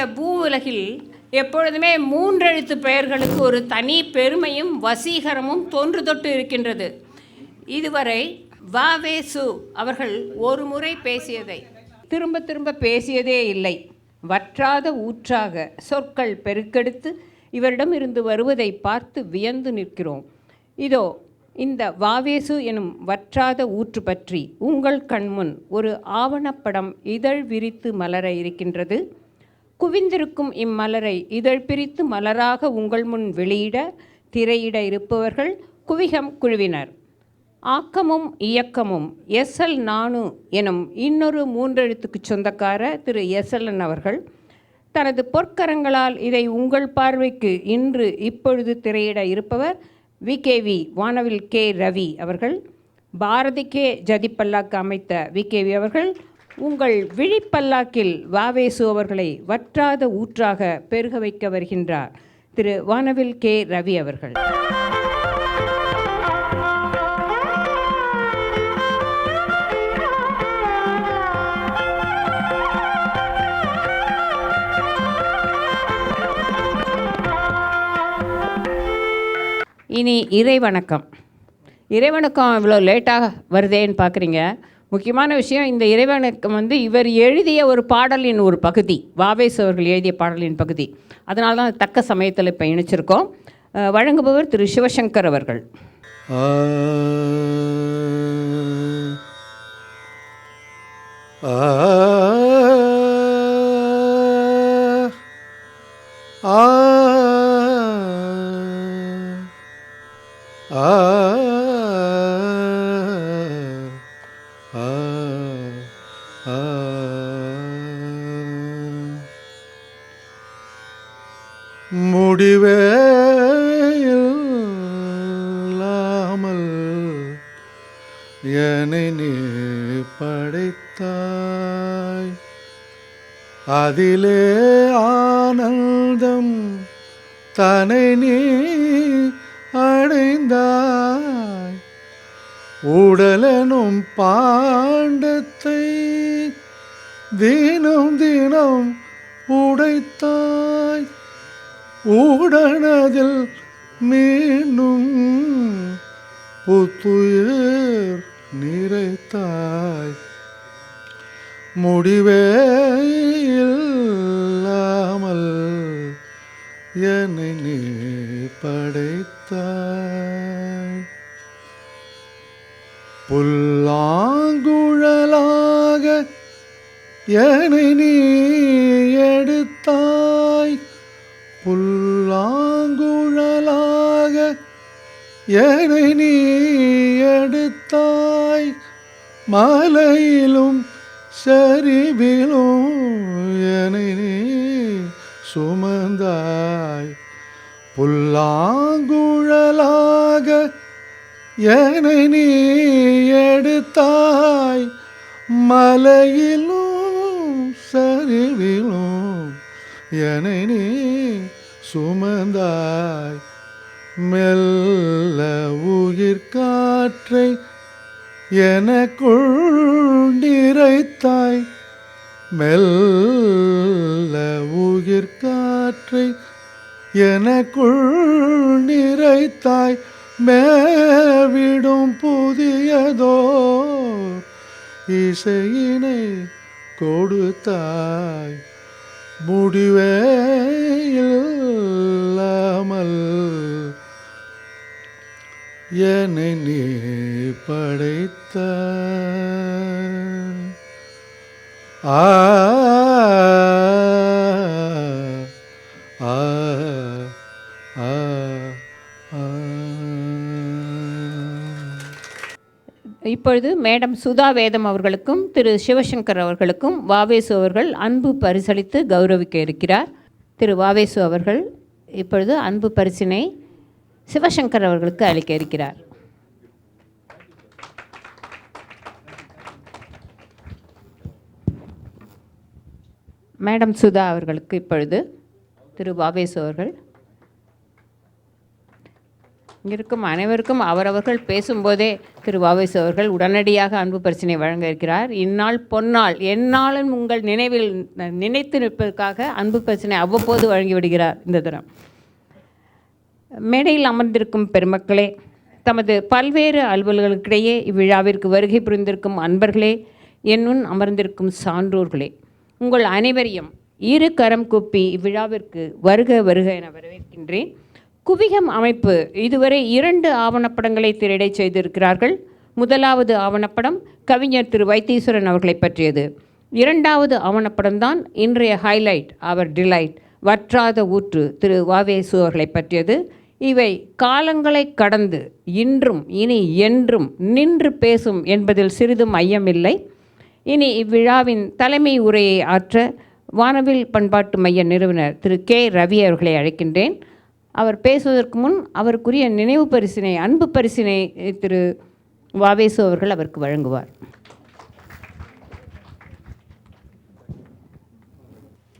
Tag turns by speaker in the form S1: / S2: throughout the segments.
S1: இந்த பூ உலகில் எப்பொழுதுமே மூன்றெழுத்து பெயர்களுக்கு ஒரு தனி பெருமையும் வசீகரமும் தோன்று தொட்டு இருக்கின்றது. இதுவரை வாவே சு அவர்கள் ஒரு முறை பேசியதை. திரும்ப திரும்ப பேசியதே இல்லை. வற்றாத ஊற்றாக சொற்கள் பெருக்கெடுத்து இவரிடம் இருந்து வருவதை பார்த்து வியந்து நிற்கிறோம். இதோ இந்த வாவேசு எனும் வற்றாத ஊற்று பற்றி உங்கள் கண்முன் ஒரு ஆவணப்படம் இதழ் விரித்து மலர இருக்கின்றது. குவிந்திருக்கும் இம்மலரை இதழ் பிரித்து மலராக உங்கள் முன் வெளியிட திரையிட இருப்பவர்கள் குவிகம் குழுவினர். ஆக்கமும் இயக்கமும் எஸ்எல் நானு எனும் இன்னொரு மூன்றெழுத்துக்கு சொந்தக்கார திரு எஸ்எல்என் அவர்கள் தனது பொற்கரங்களால் இதை உங்கள் பார்வைக்கு இன்று இப்பொழுது திரையிட இருப்பவர் விகேவி வானவில் கே. ரவி அவர்கள் பாரதி கே. ஜதிப்பல்லாக்கு அமைத்த விகேவி அவர்கள் உங்கள் விழிப்பல்லாக்கில் வாவேசு அவர்களை வற்றாத ஊற்றாக பெருக வைக்க வருகின்றார். திரு வானவில் கே. ரவி அவர்கள். இனி இறைவணக்கம். இறைவணக்கம் இவ்வளோ லேட்டாக வருதேன்னு பார்க்குறீங்க. முக்கியமான விஷயம் இந்த இறைவனுக்கு வந்து இவர் எழுதிய ஒரு பாடலின் ஒரு பகுதி வாவேஸ் அவர்கள் எழுதிய பாடலின் பகுதி. அதனால தான் தக்க சமயத்தில் இப்போ இணைச்சிருக்கோம். வழங்குபவர் திரு சிவசங்கர் அவர்கள்.
S2: ஆ ஆ. முடிவே இல்லாமல் என்னை நீ படைத்தாய். அதிலே ஆனந்தம் தாய் முடிவே இல்லாமல் என்னை நீ படைத்தாய். புல்லாங்குழலாக என்னை நீ எடுத்தாய். புல்லாங்குழலாக என்னை நீ மலையிலும் சரிவிலும் என சுமந்தாய். புல்லாங்குழலாக என நீ எடுத்தாய். மலையிலும் சரிவிலும் என நீ சுமந்தாய். மெல்ல உயிர்காற்றை எனக்குள் நிறைத்தாய் மெல்ல உயிர்காற்றை எனக்குள் நிறைத்தாய் மேவிடும் புதியதோ இசையினை கொடுத்தாய். முடிவே இல்லாமல் என்னை நீ வைத்த ஆ.
S1: இப்பொழுது மேடம் சுதா வேதம் அவர்களுக்கும் திரு சிவசங்கர் அவர்களுக்கும் வாவேசு அவர்கள் அன்பு பரிசளித்து கௌரவிக்க இருக்கிறார். திரு வாவேசு அவர்கள் இப்பொழுது அன்பு பரிசினை சிவசங்கர் அவர்களுக்கு அளிக்க இருக்கிறார். மேடம் சுதா அவர்களுக்கு இப்பொழுது திரு பாபேஸ் அவர்கள். இருக்கும் அனைவருக்கும் அவரவர்கள் பேசும்போதே திரு பாபேஸ் அவர்கள் உடனடியாக அன்பு பிரச்சனை வழங்க இருக்கிறார். இந்நாள் பொன்னாள் எந்நாளும் உங்கள் நினைவில் நினைத்து நிற்பதற்காக அன்பு பிரச்சனை அவ்வப்போது வழங்கிவிடுகிறார் இந்த தினம். மேடையில் அமர்ந்திருக்கும் பெருமக்களே தமது பல்வேறு அலுவல்களுக்கிடையே இவ்விழாவிற்கு வருகை புரிந்திருக்கும் அன்பர்களே என்னுன் அமர்ந்திருக்கும் சான்றோர்களே உங்கள் அனைவரையும் இரு கரம் கூப்பி இவ்விழாவிற்கு வருக வருக என வரவேற்கின்றேன். குவிகம் அமைப்பு இதுவரை இரண்டு ஆவணப்படங்களை திரையிட செய்திருக்கிறார்கள். முதலாவது ஆவணப்படம் கவிஞர் திரு வைத்தீஸ்வரன் அவர்களை பற்றியது. இரண்டாவது ஆவணப்படம்தான் இன்றைய ஹைலைட் அவர் டிலைட் வற்றாத ஊற்று திரு வாவேசு அவர்களை பற்றியது. இவை காலங்களை கடந்து இன்றும் இனி என்றும் நின்று பேசும் என்பதில் சிறிதும் ஐயமில்லை. இனி இவ்விழாவின் தலைமை உரையை ஆற்ற வானவில் பண்பாட்டு மைய நிறுவனர் திரு கே. ரவி அவர்களை அழைக்கின்றேன். அவர் பேசுவதற்கு முன் அவருக்குரிய நினைவு பரிசினை அன்பு பரிசினை திரு வாவேசு அவர்கள் அவருக்கு வழங்குவார்.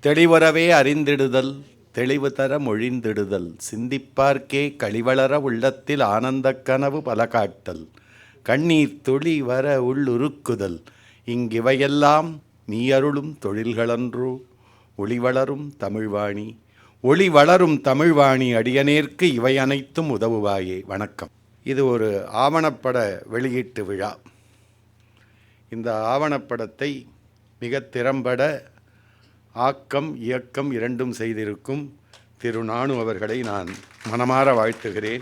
S3: தெளிவரவே அறிந்திடுதல் தெளிவு தர மொழிந்திடுதல் சிந்திப்பார்க்கே கழிவளர உள்ளத்தில் ஆனந்தக் கனவு பல காட்டல் கண்ணீர் துளி வர உள்ளுருக்குதல் இங்கிவையெல்லாம் நீ அருளும் தொழில்களன்றோ. ஒளி வளரும் தமிழ்வாணி. ஒளி வளரும் தமிழ்வாணி அடியனேற்கு இவை அனைத்தும் உதவுவாயே. வணக்கம். இது ஒரு ஆவணப்பட வெளியீட்டு விழா. இந்த ஆவணப்படத்தை மிக திறம்பட ஆக்கம் இயக்கம் இரண்டும் செய்திருக்கும் திரு நானு அவர்களை நான் மனமாற வாழ்த்துகிறேன்.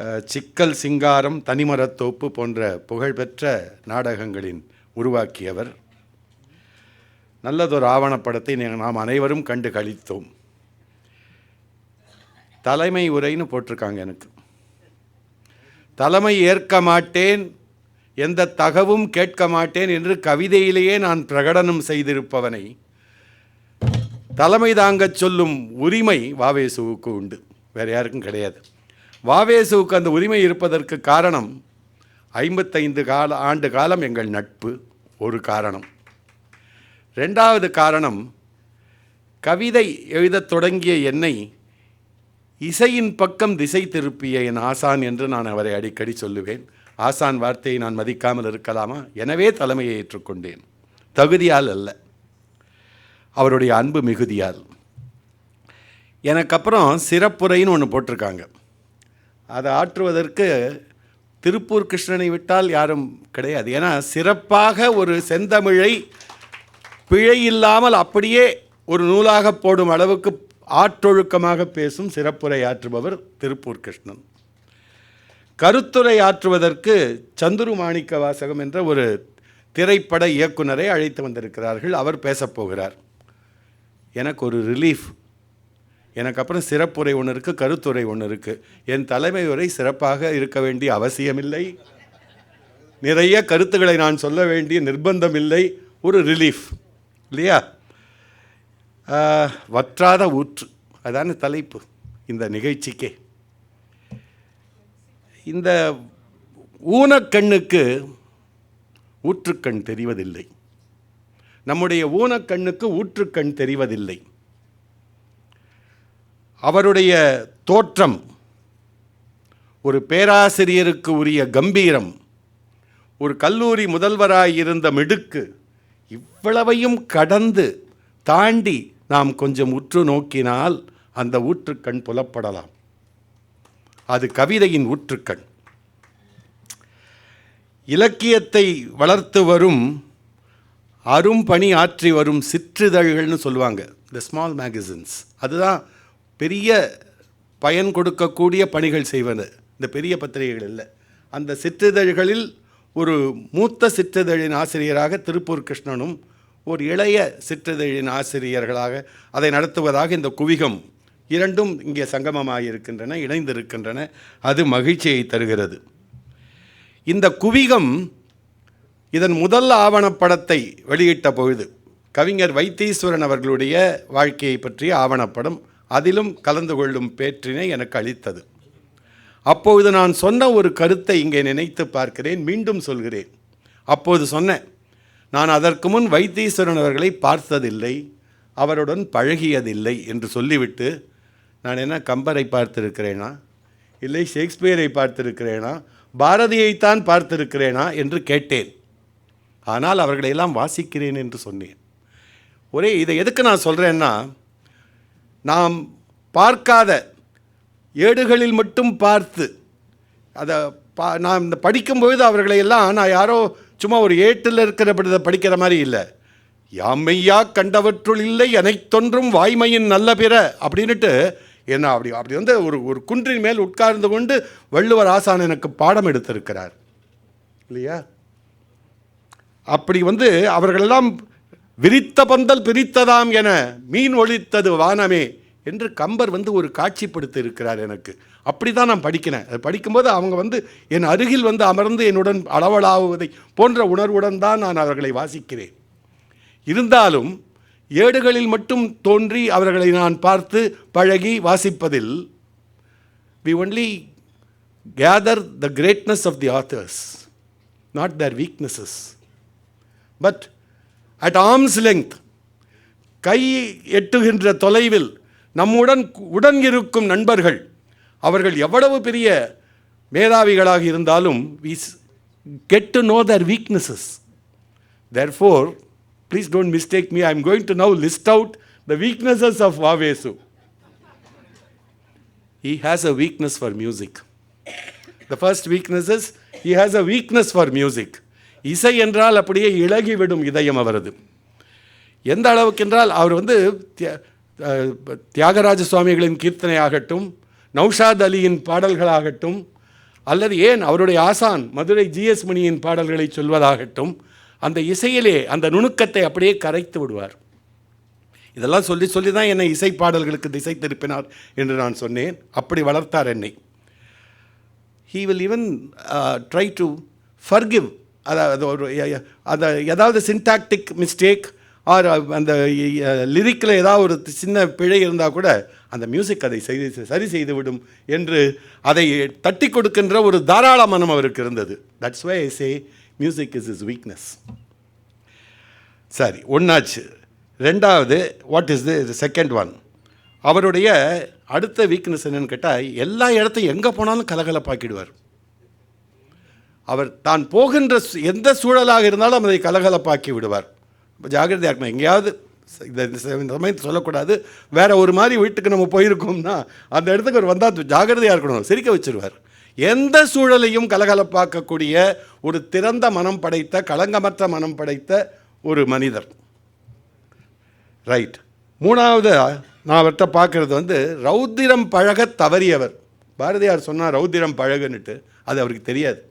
S3: சிக்கல் சிங்காரம் தனிமரத்தோப்பு போன்ற புகழ்பெற்ற நாடகங்களின் உருவாக்கியவர். நல்லதொரு ஆவணப்படத்தை நாம் அனைவரும் கண்டு கழித்தோம் தலைமை உரைன்னு போட்டிருக்காங்க எனக்கு. தலைமை ஏற்க மாட்டேன் எந்த தகவும் கேட்க மாட்டேன் என்று கவிதையிலேயே நான் பிரகடனம் செய்திருப்பவனை. தலைமை தாங்கச் சொல்லும் உரிமை வாவேசுவுக்கு உண்டு. வேறு யாருக்கும் கிடையாது. வாவேசுவுக்கு அந்த உரிமை இருப்பதற்கு காரணம் ஐம்பத்தைந்து கால ஆண்டு காலம் எங்கள் நட்பு ஒரு காரணம். ரெண்டாவது காரணம் கவிதை எழுதத் தொடங்கிய என்னை இசையின் பக்கம் திசை திருப்பிய என் ஆசான் என்று நான் அவரை அடிக்கடி சொல்லுவேன். ஆசான் வார்த்தையை நான் மதிக்காமல் இருக்கலாமா? எனவே தலைமையை ஏற்றுக்கொண்டேன். தகுதியால் அல்ல. அவருடைய அன்பு மிகுதியால். எனக்கு அப்புறம் சிறப்புரைன்னு ஒன்று போட்டிருக்காங்க. அதை ஆற்றுவதற்கு திருப்பூர் கிருஷ்ணனை விட்டால் யாரும் கிடையாது. ஏன்னா சிறப்பாக ஒரு செந்தமிழை பிழை இல்லாமல் அப்படியே ஒரு நூலாக போடும் அளவுக்கு ஆற்றொழுக்கமாக பேசும் சிறப்புரை ஆற்றுபவர் திருப்பூர் கிருஷ்ணன். கருத்துரை ஆற்றுவதற்கு சந்துரு மாணிக்க வாசகம் என்ற ஒரு திரைப்பட இயக்குனரை அழைத்து வந்திருக்கிறார்கள். அவர் பேசப் போகிறார். எனக்கு ஒரு ரிலீஃப் எனக்கு அப்புறம் சிறப்புரை ஒன்று இருக்குது கருத்துரை ஒன்று இருக்குது என் தலைமை உரை சிறப்பாக இருக்க வேண்டிய அவசியமில்லை. நிறைய கருத்துக்களை நான் சொல்ல வேண்டிய நிர்பந்தம் இல்லை ஒரு ரிலீஃப் இல்லையா? வற்றாத ஊற்று. அதான தலைப்பு இந்த நிகழ்ச்சிக்கே. இந்த ஊனக்கண்ணுக்கு ஊற்றுக்கண் தெரிவதில்லை. நம்முடைய ஊனக்கண்ணுக்கு ஊற்றுக்கண் தெரிவதில்லை. அவருடைய தோற்றம் ஒரு பேராசிரியருக்கு உரிய கம்பீரம் ஒரு கல்லூரி முதல்வராயிருந்த மிடுக்கு இவ்வளவையும் கடந்து தாண்டி நாம் கொஞ்சம் உற்று நோக்கினால் அந்த ஊற்றுக்கண் புலப்படலாம். அது கவிதையின் ஊற்றுக்கண். இலக்கியத்தை வளர்த்து வரும் அரும்பணி ஆற்றி வரும் சிற்றிதழ்கள்னு சொல்லுவாங்க த ஸ்மால் மேகசின்ஸ் அதுதான் பெரிய பயன் கொடுக்கக்கூடிய பணிகள் செய்வது. இந்த பெரிய பத்திரிகைகள் இல்லை. அந்த சிற்றிதழ்களில் ஒரு மூத்த சிற்றிதழின் ஆசிரியராக திருப்பூர் கிருஷ்ணனும் ஒரு இளைய சிற்றிதழின் ஆசிரியர்களாக அதை நடத்துவதாக இந்த குவிகம் இரண்டும் இங்கே சங்கமமாக இருக்கின்றன இணைந்திருக்கின்றன. அது மகிழ்ச்சியை தருகிறது. இந்த குவிகம் இதன் முதல் ஆவணப்படத்தை வெளியிட்ட பொழுது கவிஞர் வைத்தீஸ்வரன் அவர்களுடைய வாழ்க்கையை பற்றிய ஆவணப்படம் அதிலும் கலந்து கொள்ளும் பேற்றினை எனக்கு அளித்தது. அப்பொழுது நான் சொன்ன ஒரு கருத்தை இங்கே நினைத்து பார்க்கிறேன் மீண்டும் சொல்கிறேன். அப்போது சொன்னேன் நான் அதற்கு முன் வைத்தீஸ்வரன் அவர்களை பார்த்ததில்லை அவருடன் பழகியதில்லை என்று சொல்லிவிட்டு நான் என்ன கம்பரை பார்த்திருக்கிறேனா? இல்லை ஷேக்ஸ்பியரை பார்த்திருக்கிறேனா? பாரதியைத்தான் பார்த்திருக்கிறேனா? என்று கேட்டேன். ஆனால் அவர்களையெல்லாம் வாசிக்கிறேன் என்று சொன்னேன். ஒரே இதை எதுக்கு நான் சொல்கிறேன்னா நாம் பார்க்காத ஏடுகளில் மட்டும் பார்த்து அதை பா நான் இந்த படிக்கும்பொழுது அவர்களை எல்லாம் நான் யாரோ சும்மா ஒரு ஏட்டில் இருக்கிற படிக்கிற மாதிரி இல்லை. யாமையா கண்டவற்றுள் இல்லை அனைத்தொன்றும் வாய்மையின் நல்ல பிற அப்படின்னுட்டு என்ன அப்படி அப்படி வந்து ஒரு ஒரு குன்றின் மேல் உட்கார்ந்து கொண்டு வள்ளுவர் ஆசான் எனக்கு பாடம் எடுத்திருக்கிறார். இல்லையா? அப்படி வந்து அவர்களெல்லாம் விரித்த பந்தல் பிரித்ததாம் என மீன் ஒழித்தது வானமே என்று கம்பர் வந்து ஒரு காட்சிப்படுத்தி இருக்கிறார் எனக்கு. அப்படி தான் நான் படிக்கிறேன். அது படிக்கும்போது அவங்க வந்து என் அருகில் வந்து அமர்ந்து என்னுடன் அளவலாவுவதை போன்ற உணர்வுடன் தான் நான் அவர்களை வாசிக்கிறேன். இருந்தாலும் ஏடுகளில் மட்டும் தோன்றி அவர்களை நான் பார்த்து பழகி வாசிப்பதில் we only gather the greatness of the authors not their weaknesses but at arms length கை எட்டுகின்ற தொலைவில் நம்முடன் உடன் இருக்கும் நண்பர்கள் அவர்கள் எவ்வளவு பெரிய மேதாவிகளாக இருந்தாலும் we get to know their weaknesses therefore please don't mistake me I am going to now list out the weaknesses of Vavesu he has a weakness for music the first weaknesses is he a weakness for music. இசை என்றால் அப்படியே இழகிவிடும் இதயம் அவரது. எந்த அளவுக்கு என்றால் அவர் வந்து தியாகராஜ சுவாமிகளின் கீர்த்தனை ஆகட்டும் நௌஷாத் அலியின் பாடல்களாகட்டும் அல்லது ஏன் அவருடைய ஆசான் மதுரை ஜிஎஸ் மணியின் பாடல்களை சொல்வதாகட்டும் அந்த இசையிலே அந்த நுணுக்கத்தை அப்படியே கரைத்து விடுவார். இதெல்லாம் சொல்லி சொல்லி தான் என்னை இசை பாடல்களுக்கு திசை திருப்பினார் என்று நான் சொன்னேன். அப்படி வளர்த்தார் என்னை. He will even try to forgive அதாவது ஒரு அந்த ஏதாவது சின்டாக்டிக் மிஸ்டேக் ஆர் அந்த லிரிக்கில் ஏதாவது ஒரு சின்ன பிழை இருந்தால் கூட அந்த மியூசிக் அதை செய்து சரி செய்து விடும் என்று அதை தட்டி கொடுக்கின்ற ஒரு தாராள மனம் அவருக்கு இருந்தது. That's why I say music is is weakness சரி ஒன்றாச்சு ரெண்டாவது what is the second one அவருடைய அடுத்த வீக்னஸ் என்னென்னு கேட்டால் எல்லா இடத்தையும் எங்கே போனாலும் கலகலப்பாக்கிடுவார். அவர் தான் போகின்ற சு- எந்த சூழலாக இருந்தாலும் அதை கலகலப்பாக்கி விடுவார். ஜாகிரதையாக இருக்கணும் எங்கேயாவது இந்த சமயத்தை சொல்லக்கூடாது. வேற ஒரு மாதிரி வீட்டுக்கு நம்ம போயிருக்கோம்னா அந்த இடத்துக்கு அவர் வந்தால் ஜாகிரதையாக இருக்கணும் சிரிக்க வச்சிருவார். எந்த சூழலையும் கலகலப்பாக்கக்கூடிய ஒரு திறந்த மனம் படைத்த களங்கமற்ற மனம் படைத்த ஒரு மனிதர். ரைட். மூணாவது நான் அவர்கிட்ட பார்க்குறது வந்து ரௌத்திரம் பழக தவறியவர். பாரதியார் சொன்னார் ரௌத்திரம் பழகுன்னுட்டு. அது அவருக்கு தெரியாது.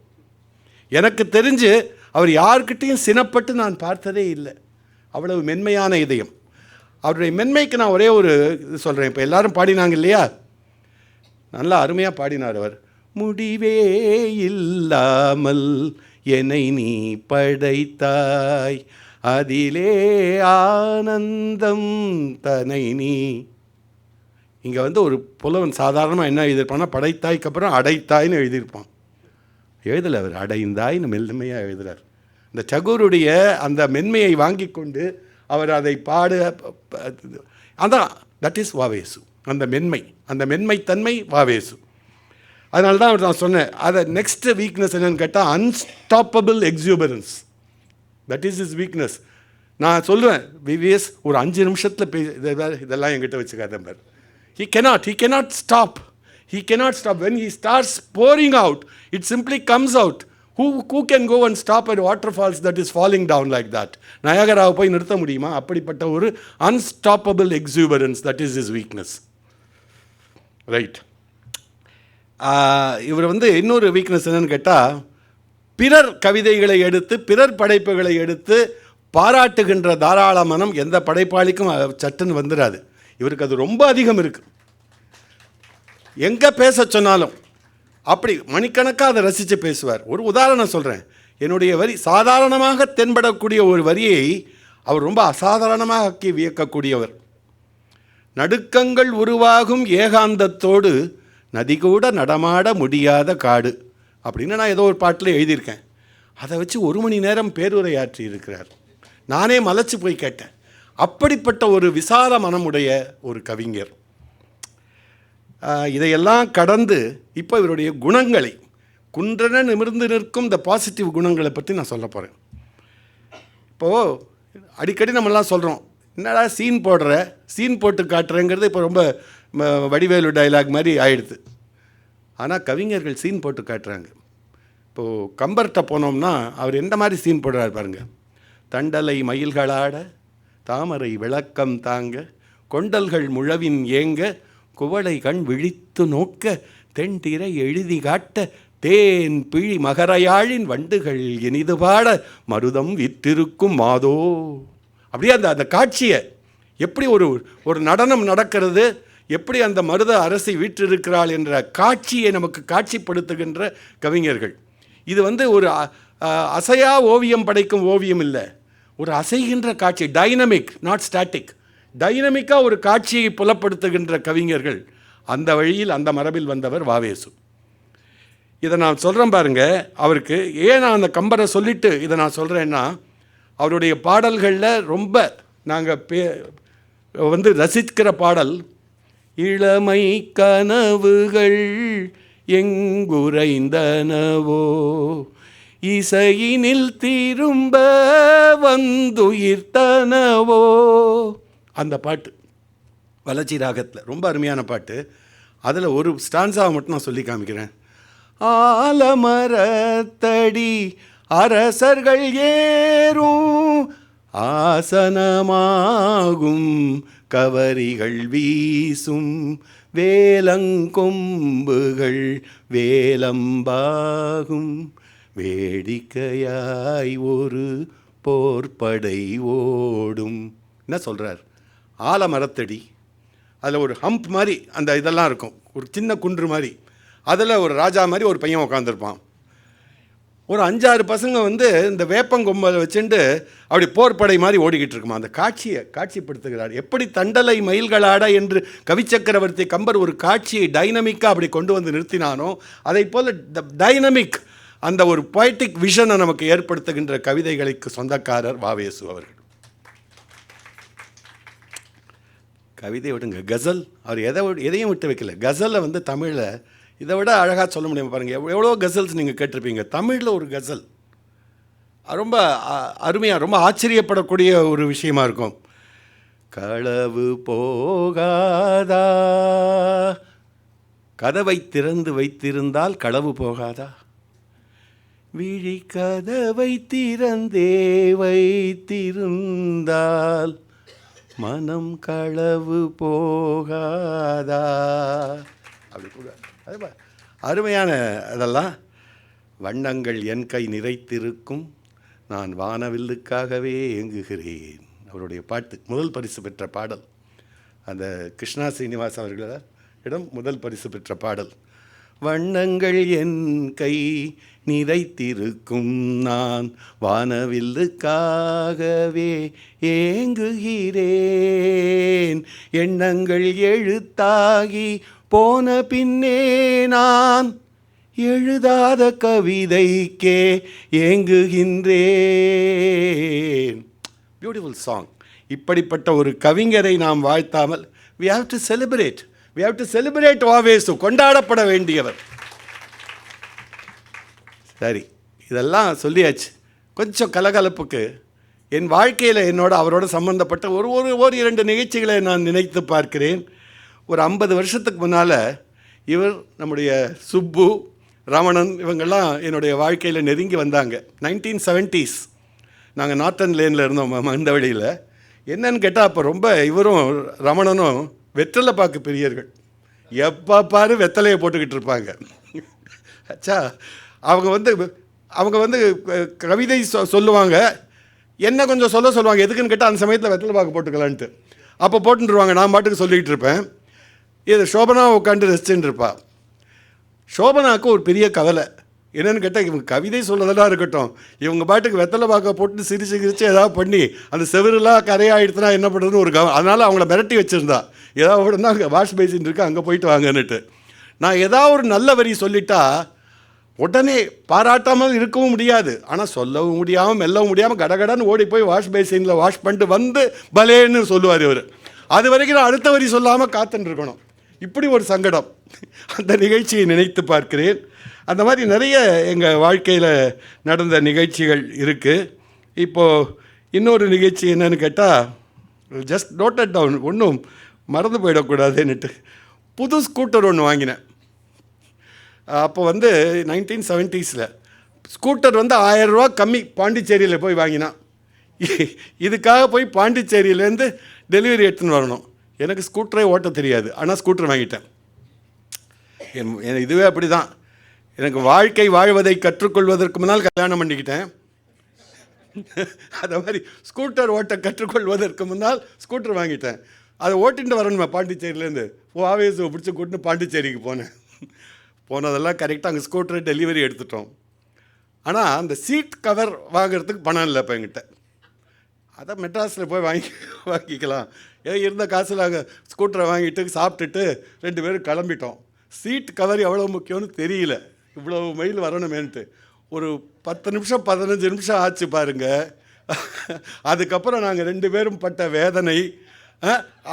S3: எனக்கு தெரிஞ்சு அவர் யார்கிட்டையும் சினப்பட்டு நான் பார்த்ததே இல்லை. அவ்வளவு மென்மையான இதயம். அவருடைய மென்மைக்கு நான் ஒரே ஒரு இது சொல்கிறேன் இப்போ எல்லாரும் பாடினாங்க இல்லையா? நல்லா அருமையாக பாடினார் அவர். முடிவே இல்லாமல் என்னை நீ படைத்தாய். அதிலே ஆனந்தம் தனை நீ. இங்கே வந்து ஒரு புலவன் சாதாரணமாக என்ன எழுதியிருப்பான்னா படைத்தாய்க்கு அப்புறம் அடைத்தாய்ன்னு எழுதியிருப்பான். எழுதலை அவர் அடைந்தாய்னு மென்மையாக எழுதுறார். இந்த சகுருடைய அந்த மென்மையை வாங்கி கொண்டு அவர் அதை பாடு அதான் தட் இஸ் வாவேசு அந்த மென்மை அந்த மென்மைத்தன்மை வாவேசு அதனால தான் அவர் நான் சொன்னேன் அதை நெக்ஸ்ட் வீக்னஸ் என்னென்னு கேட்டால் unstoppable exuberance that is is weakness நான் சொல்லுவேன் விவிஎஸ் ஒரு அஞ்சு நிமிஷத்தில் பே இதெல்லாம் இதெல்லாம் என்கிட்ட வச்சுக்காத பார். He cannot he cannot stop He cannot stop when he starts pouring out it simply comes out who who can go and stop at water falls that is falling down like that நயகராவை போய் நிறுத்த முடியுமா? அப்படிப்பட்ட ஒரு unstoppable exuberance that is is weakness right இவர் வந்து இன்னொரு weakness என்னன்னு கேட்டால் பிறர் கவிதைகளை எடுத்து பிறர் படைப்புகளை எடுத்து பாராட்டுகின்ற தாராள மனம் எந்த படைப்பாளிக்கும் சட்டுன்னு வந்துடாது இவருக்கு அது ரொம்ப அதிகம் இருக்குது எங்கே பேச சொன்னாலும் அப்படி மணிக்கணக்காக அதை ரசித்து பேசுவார். ஒரு உதாரணம் சொல்கிறேன் என்னுடைய வரி சாதாரணமாக தென்படக்கூடிய ஒரு வரியை அவர் ரொம்ப அசாதாரணமாக ஆக்கி வியக்கக்கூடியவர். நடுக்கங்கள் உருவாகும் ஏகாந்தத்தோடு நதி கூட நடமாட முடியாத காடு அப்படின்னு நான் ஏதோ ஒரு பாட்டில் எழுதியிருக்கேன். அதை வச்சு ஒரு மணி நேரம் பேருரையாற்றி இருக்கிறார். நானே மலைச்சு போய் கேட்டேன். அப்படிப்பட்ட ஒரு விசால மனமுடைய ஒரு கவிஞர். இதையெல்லாம் கடந்து இப்போ இவருடைய குணங்களை குன்றன நிமிர்ந்து நிற்கும் இந்த பாசிட்டிவ் குணங்களை பற்றி நான் சொல்ல போகிறேன் இப்போது அடிக்கடி நம்மலாம் சொல்கிறோம் என்னடா சீன் போடுற? சீன் போட்டு காட்டுறேங்கிறது இப்போ ரொம்ப ம, வடிவேலு டைலாக் மாதிரி ஆயிடுது. ஆனால் கவிஞர்கள் சீன் போட்டு காட்டுறாங்க. இப்போது கம்பர்கிட்ட போனோம்னா அவர் எந்த மாதிரி சீன் போடுறாரு பாருங்கள் தண்டலை மயில்களாட தாமரை விளக்கம் தாங்க கொண்டல்கள் முழவின் ஏங்க குவளை கண் விழித்து நோக்க தென்திரை எழுதி காட்ட தேன் பிழி மகரையாழின் வண்டுகள் இனிது பாட மருதம் விற்றிருக்கும் மாதோ. அப்படியே அந்த அந்த காட்சியை எப்படி ஒரு ஒரு நடனம் நடக்கிறது எப்படி அந்த மருத அரசி வீற்றிருக்கிறாள் என்ற காட்சியை நமக்கு காட்சிப்படுத்துகின்ற கவிஞர்கள். இது வந்து ஒரு அசையா ஓவியம் படைக்கும் ஓவியம் இல்லை. ஒரு அசைகின்ற காட்சி டைனமிக் நாட் ஸ்டாட்டிக் டைனமிக்காக ஒரு காட்சியை புலப்படுத்துகின்ற கவிஞர்கள் அந்த வழியில் அந்த மரபில் வந்தவர் வாவேசு. இதை நான் சொல்கிறேன் பாருங்க அவருக்கு ஏன் நான் அந்த கம்பரை சொல்லிட்டு இதை நான் சொல்கிறேன்னா அவருடைய பாடல்களில் ரொம்ப நாங்கள் பே வந்து ரசிக்கிற பாடல் இளமை கனவுகள் எங்குரைந்தனவோ இசையினில் திரும்ப வந்துயிர்த்தனவோ அந்த பாட்டு. வளர்ச்சி ராகத்தில். ரொம்ப அருமையான பாட்டு. அதில் ஒரு ஸ்டான்ஸாக மட்டும் நான் சொல்லி காமிக்கிறேன். ஆலமரத்தடி அரசர்கள் ஏறும் ஆசனமாகும் கவரிகள் வீசும் வேலங்கொம்புகள் வேலம்பாகும் வேடிக்கையாய் ஒரு போர்படை ஓடும். என்ன சொல்கிறார் ஆலமரத்தடி அதில் ஒரு ஹம்ப் மாதிரி அந்த இதெல்லாம் இருக்கும். ஒரு சின்ன குன்று மாதிரி. அதில் ஒரு ராஜா மாதிரி ஒரு பையன் உட்காந்துருப்பான் ஒரு அஞ்சாறு பசங்க வந்து இந்த வேப்பங்கொம்பலை வச்சுட்டு அப்படி போர்ப்படை மாதிரி ஓடிக்கிட்டு இருக்குமா? அந்த காட்சியை காட்சிப்படுத்துகிறார். எப்படி தண்டலை மயில்களாட? என்று கவிச்சக்கரவர்த்தி கம்பர் ஒரு காட்சியை டைனமிக்காக அப்படி கொண்டு வந்து நிறுத்தினானோ அதை போல் டைனமிக் அந்த ஒரு பொய்டிக் விஷனை நமக்கு ஏற்படுத்துகின்ற கவிதைகளுக்கு சொந்தக்காரர் வாவேசு அவர்கள். கவிதை விடுங்க. கசல் அவர் எதை எதையும் விட்டு வைக்கல. கசலை வந்து தமிழில் இதை விட அழகாக சொல்ல முடியும் பாருங்கள் எவ்வளோ எவ்வளோ கசல்ஸ் நீங்கள் கேட்டிருப்பீங்க. தமிழில் ஒரு கசல். ரொம்ப அருமையாக ரொம்ப ஆச்சரியப்படக்கூடிய ஒரு விஷயமா இருக்கும். களவு போகாதா? கதவை திறந்து வைத்திருந்தால் களவு போகாதா? விழி கதவை திறந்தே வைத்திருந்தால் மனம் களவு போகாதா? அப்படி கூட. அது அருமையான அதெல்லாம். வண்ணங்கள் என் கை நிறைத்திருக்கும். நான் வானவில்லுக்காகவே ஏங்குகிறேன். அவருடைய பாட்டு முதல் பரிசு பெற்ற பாடல். அந்த கிருஷ்ணா சீனிவாஸ் அவர்களிடம் முதல் பரிசு பெற்ற பாடல். வண்ணங்கள் என் கை நிறைத்திருக்கும் நான் வானவில்லுக்காகவே ஏங்குகிறேன். எண்ணங்கள் எழுத்தாகி போன பின்னே நான் எழுதாத கவிதைக்கே ஏங்குகின்றேன். பியூட்டிஃபுல் சாங் இப்படிப்பட்ட ஒரு கவிஞரை நாம் வாழ்த்தாமல் we have to celebrate we have to celebrate Vavesu கொண்டாடப்பட வேண்டியவர். சரி இதெல்லாம் சொல்லியாச்சு. கொஞ்சம் கலகலப்புக்கு. என் வாழ்க்கையில் என்னோட அவரோட சம்பந்தப்பட்ட ஒரு ஒரு ஒரு இரண்டு நிகழ்ச்சிகளை நான் நினைத்து பார்க்கிறேன். ஒரு ஐம்பது வருஷத்துக்கு முன்னால் இவர் நம்முடைய சுப்பு ரமணன் இவங்கெல்லாம் என்னுடைய வாழ்க்கையில் நெருங்கி வந்தாங்க. நைன்டீன் செவன்ட்டீஸ் நாங்கள் நார்த்தன் லேனில் இருந்தோம் ம- மந்தவெளியில் என்னன்னு கேட்டால் அப்போ ரொம்ப இவரும் ரமணனும் வெற்றிலை பார்க்க பிரியர்கள். எப்போ பாரு வெத்தலையை போட்டுக்கிட்டு இருப்பாங்க. அச்சா அவங்க வந்து அவங்க வந்து கவிதை சொ- சொல்லுவாங்க. என்ன கொஞ்சம் சொல்ல சொல்லுவாங்க. எதுக்குன்னு கேட்டால் அந்த சமயத்தில் வெத்தலை பாக்கு போட்டுக்கலான்ட்டு. அப்போ போட்டுருவாங்க. நான் பாட்டுக்கு சொல்லிக்கிட்டு இருப்பேன். இது சோபனா உட்காந்து ரசிச்சுட்டு இருப்பா. சோபனாவுக்கு ஒரு பெரிய கவலை. என்னன்னு கேட்டால் இவங்க கவிதை சொல்லதெல்லாம் இருக்கட்டும். இவங்க பாட்டுக்கு வெத்தலை பாக்க போட்டு சிரிச்சு சிரிச்சு ஏதாவது பண்ணி அந்த செவருலாம் கரையாயிடுத்துனா என்ன பண்ணுறதுன்னு ஒரு கவ அதனால் அவங்கள மிரட்டி வச்சுருந்தா. ஏதாவது ஒன்றுனா அங்கே வாஷ் பேசின்னு இருக்கு அங்கே போயிட்டு வாங்கன்னுட்டு. நான் ஏதாவது ஒரு நல்ல வரி சொல்லிட்டா உடனே பாராட்டாமல் இருக்கவும் முடியாது. ஆனால் சொல்லவும் முடியாமல் மெல்லவும் முடியாமல் கடகடன்னு ஓடி போய் வாஷ் பேசினில் வாஷ் பண்ணிட்டு வந்து பலேன்னு சொல்லுவார் இவர். அது வரைக்கும் நான் அடுத்த வரி சொல்லாமல் காத்துட்டுருக்கணும் இப்படி ஒரு சங்கடம். அந்த நிகழ்ச்சியை நினைத்து பார்க்கிறேன். அந்த மாதிரி நிறைய எங்கள் வாழ்க்கையில் நடந்த நிகழ்ச்சிகள் இருக்குது இப்போது இன்னொரு நிகழ்ச்சி என்னன்னு கேட்டால் ஜஸ்ட் நோட்டட் டவுன் ஒன்றும் மறந்து போயிடக்கூடாதுன்னுட்டு. புது ஸ்கூட்டர் ஒன்று வாங்கினேன். அப்போ வந்து நைன்டீன் செவன்ட்டீஸில் ஸ்கூட்டர் வந்து ஆயிரம் கம்மி பாண்டிச்சேரியில் போய் வாங்கினான் இதுக்காக போய் பாண்டிச்சேரியிலேருந்து டெலிவரி எடுத்துன்னு வரணும். எனக்கு ஸ்கூட்டரே ஓட்ட தெரியாது. ஆனால் ஸ்கூட்டர் வாங்கிட்டேன். என் இதுவே அப்படி தான் எனக்கு வாழ்க்கை வாழ்வதை கற்றுக்கொள்வதற்கு முன்னால் கல்யாணம் பண்ணிக்கிட்டேன். அதே மாதிரி ஸ்கூட்டர் ஓட்ட கற்றுக்கொள்வதற்கு முன்னால் ஸ்கூட்டர் வாங்கிட்டேன். அதை ஓட்டின்ட்டு வரணுமே பாண்டிச்சேரியிலேருந்து? ஓ ஆவேசம் பிடிச்சி கூட்டின்னு பாண்டிச்சேரிக்கு போனேன். போனதெல்லாம் கரெக்டாக அங்கே ஸ்கூட்டர் டெலிவரி எடுத்துட்டோம். ஆனால் அந்த சீட் கவர் வாங்குறதுக்கு பணம் இல்லை இப்போ எங்கிட்ட அதை மெட்ராஸில் போய் வாங்கி வாங்கிக்கலாம். ஏன் இருந்த காசில் அங்கே ஸ்கூட்டரை வாங்கிட்டு சாப்பிட்டுட்டு ரெண்டு பேரும் கிளம்பிட்டோம். சீட் கவர் எவ்வளோ முக்கியம்னு தெரியல. இவ்வளோ மைல் வரணுமேன்ட்டு. ஒரு பத்து நிமிஷம் பதினஞ்சு நிமிஷம் ஆச்சு பாருங்கள் அதுக்கப்புறம் நாங்கள் ரெண்டு பேரும் பட்ட வேதனை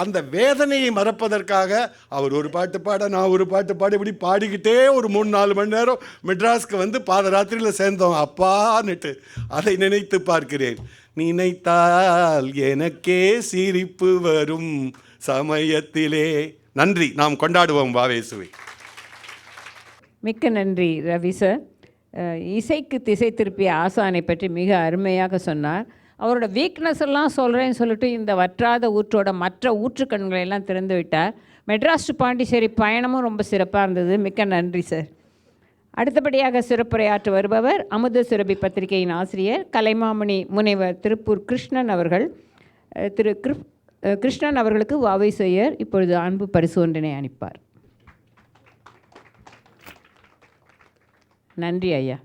S3: அந்த வேதனையை மறப்பதற்காக அவர் ஒரு பாட்டு பாட நான் ஒரு பாட்டு பாட இப்படி பாடிக்கிட்டே ஒரு மூணு நாலு மணி நேரம் மெட்ராஸ்க்கு வந்து பாதராத்திரியில் சேர்ந்தோம். அப்பான்னுட்டு அதை நினைத்து பார்க்கிறேன். நினைத்தால் எனக்கே சிரிப்பு வரும் சமயத்திலே. நன்றி. நாம் கொண்டாடுவோம் வாவேசுவை.
S1: மிக்க நன்றி ரவி சார். இசைக்கு திசை திருப்பிய ஆசானை பற்றி மிக அருமையாக சொன்னார். அவரோட வீக்னஸ் எல்லாம் சொல்கிறேன்னு சொல்லிட்டு இந்த வற்றாத ஊற்றோட மற்ற ஊற்றுக்கண்களை எல்லாம் திறந்து விட்டார். மெட்ராஸ் டு பாண்டிச்சேரி பயணமும் ரொம்ப சிறப்பாக இருந்தது. மிக்க நன்றி சார் அடுத்தபடியாக சிறப்புரையாற்ற வருபவர் அமுத சுரபி பத்திரிகையின் ஆசிரியர் கலைமாமணி முனைவர் திருப்பூர் கிருஷ்ணன் அவர்கள். திரு கிருப் கிருஷ்ணன் அவர்களுக்கு வாவை செய்யர். இப்பொழுது அன்பு பரிசு ஒன்றினை அனுப்பார். நன்றி ஐயா.